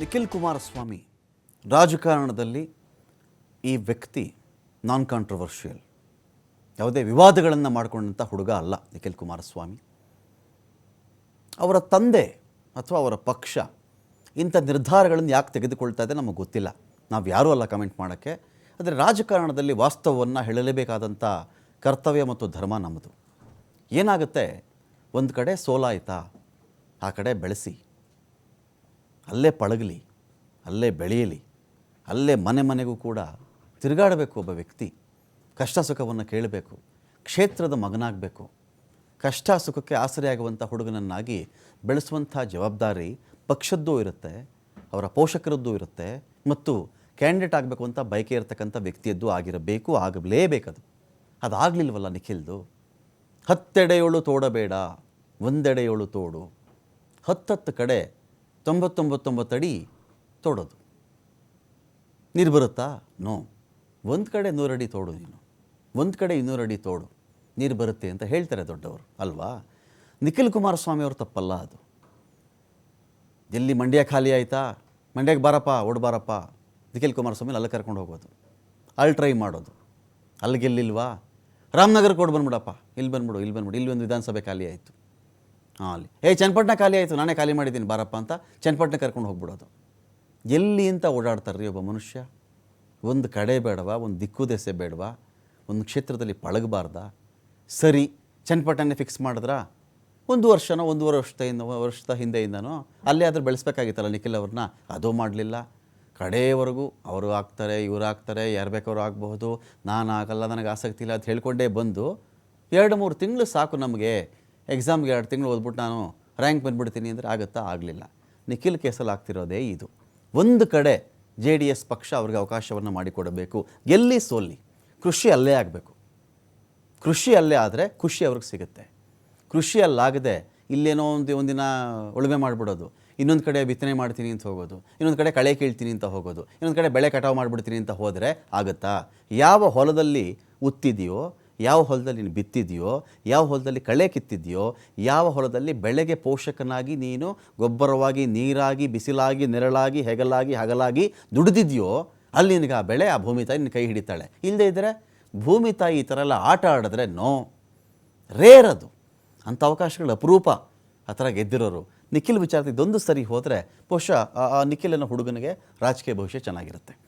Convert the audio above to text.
ನಿಖಿಲ್ ಕುಮಾರಸ್ವಾಮಿ, ರಾಜಕಾರಣದಲ್ಲಿ ಈ ವ್ಯಕ್ತಿ ನಾನ್ ಕಾಂಟ್ರವರ್ಷಿಯಲ್ ಯಾವುದೇ ವಿವಾದಗಳನ್ನು ಮಾಡಿಕೊಂಡಂಥ ಹುಡುಗ ಅಲ್ಲ ನಿಖಿಲ್ ಕುಮಾರಸ್ವಾಮಿ. ಅವರ ತಂದೆ ಅಥವಾ ಅವರ ಪಕ್ಷ ಇಂಥ ನಿರ್ಧಾರಗಳನ್ನು ಯಾಕೆ ತೆಗೆದುಕೊಳ್ತಾ ಇದೆ ನಮಗೆ ಗೊತ್ತಿಲ್ಲ. ನಾವು ಯಾರೂ ಅಲ್ಲ ಕಮೆಂಟ್ ಮಾಡೋಕ್ಕೆ. ಆದರೆ ರಾಜಕಾರಣದಲ್ಲಿ ವಾಸ್ತವವನ್ನು ಹೇಳಲೇಬೇಕಾದಂಥ ಕರ್ತವ್ಯ ಮತ್ತು ಧರ್ಮ ನಮ್ಮದು ಏನಾಗುತ್ತೆ? ಒಂದು ಕಡೆ ಸೋಲಾಯ್ತಾ? ಆ ಕಡೆ ಬೆಳೆಸಿ, ಅಲ್ಲೇ ಪಳಗಲಿ, ಅಲ್ಲೇ ಬೆಳೆಯಲಿ, ಅಲ್ಲೇ ಮನೆ ಮನೆಗೂ ಕೂಡ ತಿರುಗಾಡಬೇಕು ಒಬ್ಬ ವ್ಯಕ್ತಿ. ಕಷ್ಟ ಸುಖವನ್ನು ಕೇಳಬೇಕು, ಕ್ಷೇತ್ರದ ಮಗನಾಗಬೇಕು. ಕಷ್ಟ ಸುಖಕ್ಕೆ ಆಸರೆಯಾಗುವಂಥ ಹುಡುಗನನ್ನಾಗಿ ಬೆಳೆಸುವಂಥ ಜವಾಬ್ದಾರಿ ಪಕ್ಷದ್ದೂ ಇರುತ್ತೆ, ಅವರ ಪೋಷಕರದ್ದು ಇರುತ್ತೆ ಮತ್ತು ಕ್ಯಾಂಡಿಡೇಟ್ ಆಗಬೇಕು ಅಂತ ಬಯಕೆ ಇರತಕ್ಕಂಥ ವ್ಯಕ್ತಿಯದ್ದು ಆಗಿರಬೇಕು, ಆಗಲೇಬೇಕದು. ಅದಾಗಲಿಲ್ವಲ್ಲ ನಿಖಿಲ್ದು? ಹತ್ತೆಡೆಯೋಳು ತೋಡಬೇಡ, ಒಂದೆಡೆಯೋಳು ತೋಡು. ಹತ್ತತ್ತು ಕಡೆ ತೊಂಬತ್ತೊಂಬತ್ತೊಂಬತ್ತು ಅಡಿ ತೋಡೋದು. ನೀರು ಬರುತ್ತಾ? ನೋ ಒಂದು ಕಡೆ ನೂರಡಿ ತೋಡು ನೀನು. ಒಂದು ಕಡೆ ಇನ್ನೂರು ಅಡಿ ತೋಡು. ನೀರು ಬರುತ್ತೆ ಅಂತ ಹೇಳ್ತಾರೆ ದೊಡ್ಡವರು, ಅಲ್ವಾ? ನಿಖಿಲ್ ಕುಮಾರಸ್ವಾಮಿ ಅವರು ತಪ್ಪಲ್ಲ ಅದು. ಎಲ್ಲಿ ಮಂಡ್ಯ ಖಾಲಿ ಆಯಿತಾ? ಮಂಡ್ಯಕ್ಕೆ ಬಾರಪ್ಪ ಓಡ್ಬಾರಪ್ಪ ನಿಖಿಲ್ ಕುಮಾರಸ್ವಾಮಿ ಅಲ್ಲಿ ಕರ್ಕೊಂಡು ಹೋಗೋದು. ಅಲ್ಲಿ ಟ್ರೈ ಮಾಡೋದು. ಅಲ್ಲಿ ಗೆಲ್ಲಿಲ್ವಾ ರಾಮನಗರಕ್ಕೆ ಕೊಡು ಬಂದ್ಬಿಡಪ್ಪ. ಇಲ್ಲಿ ಬಂದ್ಬಿಡು ಇಲ್ಲಿ ಬಂದ್ಬಿಡು. ಇಲ್ಲಿ ಒಂದು ವಿಧಾನಸಭೆ ಖಾಲಿ ಆಯಿತು. ಹಾಂ ಅಲ್ಲಿ. ಏ, ಚನ್ನಪಟ್ಟಣ ಖಾಲಿ ಆಯಿತು, ನಾನೇ ಖಾಲಿ ಮಾಡಿದ್ದೀನಿ, ಬಾರಪ್ಪ ಅಂತ ಚನ್ನಪಟ್ಟಣ ಕರ್ಕೊಂಡು ಹೋಗ್ಬಿಡೋದು. ಎಲ್ಲಿ ಅಂತ ಓಡಾಡ್ತಾರೆ ರೀ ಒಬ್ಬ ಮನುಷ್ಯ? ಒಂದು ಕಡೆ ಬೇಡವಾ, ಒಂದು ದಿಕ್ಕು ದೆಸೆ ಬೇಡವಾ, ಒಂದು ಕ್ಷೇತ್ರದಲ್ಲಿ ಪಳಗಬಾರ್ದ? ಸರಿ, ಚನ್ನಪಟ್ಟಣನೇ ಫಿಕ್ಸ್ ಮಾಡಿದ್ರಾ? ಒಂದು ವರ್ಷನೋ, ಒಂದೂವರೆ ವರ್ಷದಿಂದ, ವರ್ಷದ ಹಿಂದೆಯಿಂದನೋ, ಅಲ್ಲೇ ಆದರೂ ಬೆಳೆಸ್ಬೇಕಾಗಿತ್ತಲ್ಲ ನಿಖಿಲ್ ಅವ್ರನ್ನ? ಅದು ಮಾಡಲಿಲ್ಲ. ಕಡೆಯವರೆಗೂ ಅವರು ಆಗ್ತಾರೆ, ಇವ್ರು ಆಗ್ತಾರೆ, ಯಾರು ಬೇಕಾದ್ರು ಆಗಬಹುದು, ನಾನು ಆಗಲ್ಲ, ನನಗೆ ಆಸಕ್ತಿ ಇಲ್ಲ ಅಂತ ಹೇಳ್ಕೊಂಡೇ ಬಂದು, ಎರಡು, ಮೂರು ತಿಂಗಳು ಸಾಕು ನಮಗೆ. ಎಕ್ಸಾಮ್ಗೆ ಎರಡು ತಿಂಗಳು ಓದ್ಬಿಟ್ಟು ನಾನು ರ್ಯಾಂಕ್ ಬಂದ್ಬಿಡ್ತೀನಿ ಅಂದರೆ ಆಗುತ್ತಾ? ಆಗಲಿಲ್ಲ. ನಿಖಿಲ್ ಕೇಸಲ್ಲಿ ಆಗ್ತಿರೋದೇ ಇದು. ಒಂದು ಕಡೆ ಜೆ ಡಿ ಎಸ್ ಪಕ್ಷ ಅವ್ರಿಗೆ ಅವಕಾಶವನ್ನು ಮಾಡಿಕೊಡಬೇಕು. ಎಲ್ಲಿ ಸೋಲ್ಲಿ. ಕೃಷಿ ಅಲ್ಲೇ ಆಗಬೇಕು. ಕೃಷಿ ಅಲ್ಲೇ ಆದರೆ ಖುಷಿ ಅವ್ರಿಗೆ ಸಿಗುತ್ತೆ. ಕೃಷಿ ಅಲ್ಲಾಗದೆ ಇಲ್ಲೇನೋ ಒಂದು ಒಂದಿನ ಉಳುಮೆ ಮಾಡಿಬಿಡೋದು. ಇನ್ನೊಂದು ಕಡೆ ಬಿತ್ತನೆ ಮಾಡ್ತೀನಿ ಅಂತ ಹೋಗೋದು. ಇನ್ನೊಂದು ಕಡೆ ಕಳೆ ಕೀಳ್ತೀನಿ ಅಂತ ಹೋಗೋದು. ಇನ್ನೊಂದು ಕಡೆ ಬೆಳೆ ಕಟಾವು ಮಾಡಿಬಿಡ್ತೀನಿ ಅಂತ ಹೋದರೆ ಆಗುತ್ತಾ? ಯಾವ ಹೊಲದಲ್ಲಿ ಉತ್ತಿದೆಯೋ ಯಾವ ಹೊಲದಲ್ಲಿ ನೀನು ಬಿತ್ತಿದೆಯೋ, ಯಾವ ಹೊಲದಲ್ಲಿ ಕಳೆ ಕಿತ್ತಿದೆಯೋ, ಯಾವ ಹೊಲದಲ್ಲಿ ಬೆಳೆಗೆ ಪೋಷಕನಾಗಿ ನೀನು ಗೊಬ್ಬರವಾಗಿ, ನೀರಾಗಿ, ಬಿಸಿಲಾಗಿ, ನೆರಳಾಗಿ, ಹೆಗಲಾಗಿ, ಹಗಲಾಗಿ ದುಡಿದಿದೆಯೋ, ಅಲ್ಲಿ ನಿನಗೆ ಆ ಬೆಳೆ, ಆ ಭೂಮಿ ತಾಯಿ ನಿನ್ನ ಕೈ ಹಿಡಿತಾಳೆ. ಇಲ್ಲದೇ ಇದ್ದರೆ ಭೂಮಿ ತಾಯಿ ಈ ಥರ ಎಲ್ಲ ಆಟ ಆಡಿದ್ರೆ ನೋ. ರೇರ್ ಅದು. ಅಂಥ ಅವಕಾಶಗಳು ಅಪರೂಪ. ಆ ಥರ ಗೆದ್ದಿರೋರು. ನಿಖಿಲ್ ವಿಚಾರದಲ್ಲಿ ಇದೊಂದು ಸರಿ ಹೋದರೆ ಬಹುಶಃ ಆ- ನಿಖಿಲನ ನಿಖಿಲ್ ಹುಡುಗನಿಗೆ ರಾಜಕೀಯ ಭವಿಷ್ಯ ಚೆನ್ನಾಗಿರುತ್ತೆ.